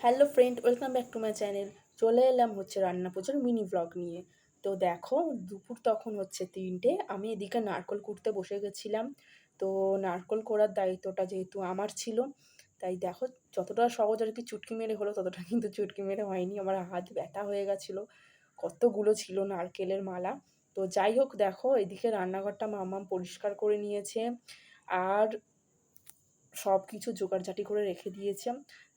Hello friend welcome back to my channel চলে এলাম হচ্ছে রান্না পুজোর মিনি ব্লগ নিয়ে। তো দেখো, দুপুর তখন হচ্ছে তিনটে। আমি এদিকে নারকল কুড়তে বসে গেছিলাম। তো নারকল করার দায়িত্বটা যেহেতু আমার ছিল, তাই দেখো, যতটা সহজ আর কি চুটকি মেরে হলো, ততটা কিন্তু চুটকি মেরে হয়নি। আমার হাত ব্যথা হয়ে গেছিল। কতগুলো ছিল নারকেলের মালা। তো যাই হোক, দেখো, এদিকে রান্নাঘরটা মামাম পরিষ্কার করে নিয়েছে। আর সব কিছু জোগাড়জাটি করে রেখে দিয়েছে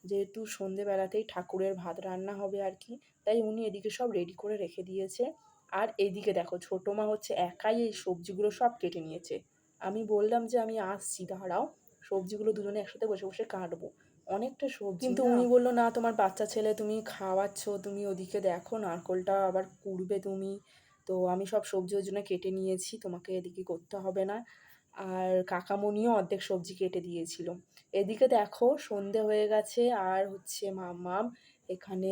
যেহেতু সন্ধেবেলাতেই ঠাকুরের ভাত রান্না হবে আর কি তাই উনি এদিকে সব রেডি করে রেখে দিয়েছে। আর এদিকে দেখো ছোটো মা হচ্ছে একাই এই সবজিগুলো সব কেটে নিয়েছে। আমি বললাম যে আমি আসছি দাঁড়াও। সবজিগুলো দুজনে একসাথে বসে বসে কাটবো। অনেকটা সবজি কিন্তু উনি বলল না তোমার বাচ্চা ছেলে তুমি খাওয়াচ্ছ তুমি ওদিকে দেখো নারকলটা আবার কুড়বে তুমি। তো আমি সব সবজি ওই জন্য কেটে নিয়েছি তোমাকে এদিকে করতে হবে না। আর কাকামণিও অর্ধেক সবজি কেটে দিয়েছিল। এদিকে দেখো সন্ধে হয়ে গেছে আর হচ্ছে মামাম এখানে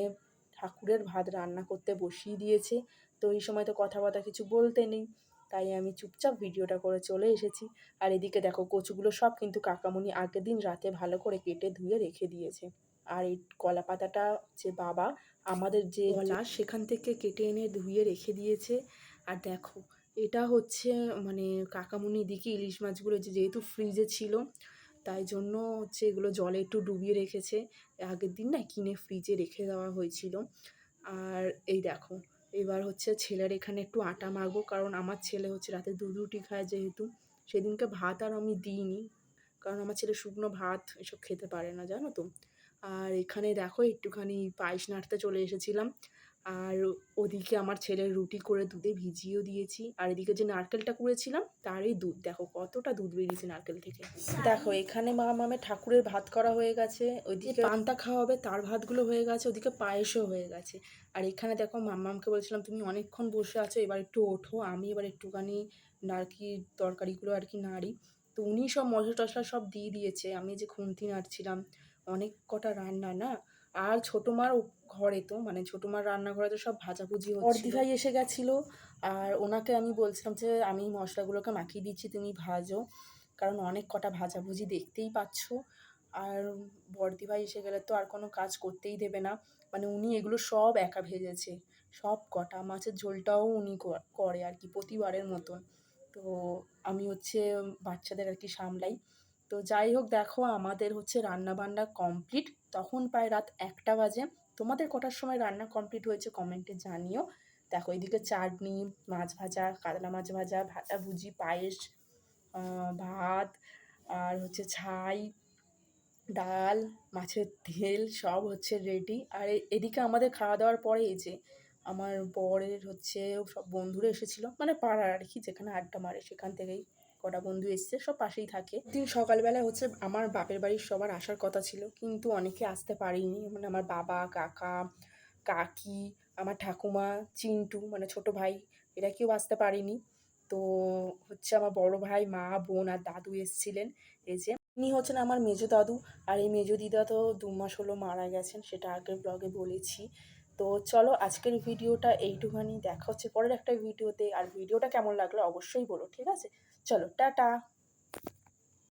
ঠাকুরের ভাত রান্না করতে বসিয়ে দিয়েছে। তো এই সময় তো কথা বার্তা কিছু বলতে নেই তাই আমি চুপচাপ ভিডিওটা করে চলে এসেছি। আর এদিকে দেখো কচুগুলো সব কিন্তু কাকামণি আগের দিন রাতে ভালো করে কেটে ধুয়ে রেখে দিয়েছে। আর এই কলা পাতাটা যে বাবা আমাদের যে গলা সেখান থেকে কেটে এনে ধুয়ে রেখে দিয়েছে। আর দেখো এটা হচ্ছে মানে কাকামুনি দিকে ইলিশ মাছগুলো যেহেতু ফ্রিজে ছিল, তাই জন্য হচ্ছে এগুলো জলে একটু ডুবিয়ে রেখেছে। আগের দিন না কিনে ফ্রিজে রেখে দেওয়া হয়েছিল। আর এই দেখো, এবার হচ্ছে ছেলের এখানে একটু আটা মাখবো, কারণ আমার ছেলে হচ্ছে রাতে দুধ রুটি খায় যেহেতু। সেদিনকে ভাত আর আমি দিইনি, কারণ আমার ছেলে শুকনো ভাত এসব খেতে পারে না, জানো তো। আর এখানে দেখো একটুখানি পায়েস নাড়তে চলে এসেছিলাম। আর ওদিকে আমার ছেলের রুটি করে দুধে ভিজিয়েও দিয়েছি। আর এদিকে যে নারকেলটা করেছিলাম তারই দুধ। দেখো কতটা দুধ বেরিয়েছে নারকেল থেকে। দেখো এখানে মা মামে ঠাকুরের ভাত করা হয়ে গেছে। ওইদিকে পান্তা খাওয়া হবে তার ভাতগুলো হয়ে গেছে। ওদিকে পায়েসও হয়ে গেছে। আর এখানে দেখো মাম্মামকে বলছিলাম তুমি অনেকক্ষণ বসে আছো এবার একটু ওঠো। আমি এবার একটুখানি নারকি তরকারিগুলো আর কি নাড়ি। তো উনি সব মশলা টশলা সব দিয়ে দিয়েছে। আমি যে খুন্তি নাড়ছিলাম অনেক কটা রান্না না? আর ছোটো মার ঘরে তো মানে ছোটো মার রান্নাঘরে তো সব ভাজাভুজি হচ্ছে ভাই এসে গেছিল আর ওনাকে আমি বলছিলাম যে, আমি মশলাগুলোকে মাখিয়ে দিচ্ছি, তুমি ভাজো। কারণ অনেক কটা ভাজাভুজি দেখতেই পাচ্ছ। আর বর্দি ভাই এসে গেলে তো আর কোনো কাজ করতেই দেবে না। মানে উনি এগুলো সব একা ভেজেছে। সব কটা, মাছের ঝোলটাও উনি করে আর কি, প্রতিবারের মতন। তো আমি হচ্ছে বাচ্চাদের আর কি সামলাই। তো যাই হোক দেখো, আমাদের হচ্ছে রান্না বান্না কমপ্লিট তখন প্রায় রাত একটা বাজে। তোমাদের কটার সময় রান্না কমপ্লিট হয়েছে কমেন্টে জানিও। দেখো, এদিকে চাটনি, মাছ ভাজা, কাতলা মাছ ভাজা ভাজা ভুজি, পায়েস ভাত, আর হচ্ছে ছাই, ডাল, মাছের তেল সব হচ্ছে রেডি আর এদিকে আমাদের খাওয়া দাওয়ার পরে এই যে আমার বরের হচ্ছে সব বন্ধুরা এসেছিল মানে পাড়ার আর কি, যেখানে আড্ডা মারে সেখান থেকেই কটা বন্ধু এসছে, সব পাশেই থাকে। দিন সকালবেলায় হচ্ছে আমার বাপের বাড়ির সবার আসার কথা ছিল, কিন্তু অনেকে আসতে পারিনি। মানে আমার বাবা, কাকা, কাকি, আমার ঠাকুমা, চিন্টু মানে ছোট ভাই, এরা কেউ আসতে পারেনি। তো হচ্ছে আমার বড় ভাই, মা, বোন আর দাদু এসছিলেন। এই যে ইনি হচ্ছেন আমার মেজো দাদু। আর এই মেজো দিদা তো দু মাস হলো মারা গেছেন, সেটা আগের ব্লগে বলেছি। তো চলো আজকের ভিডিওটা এইটুখানি দেখা হচ্ছে পরের একটা ভিডিওতে। আর ভিডিওটা কেমন লাগল অবশ্যই বলো, ঠিক আছে? চলো, টাটা!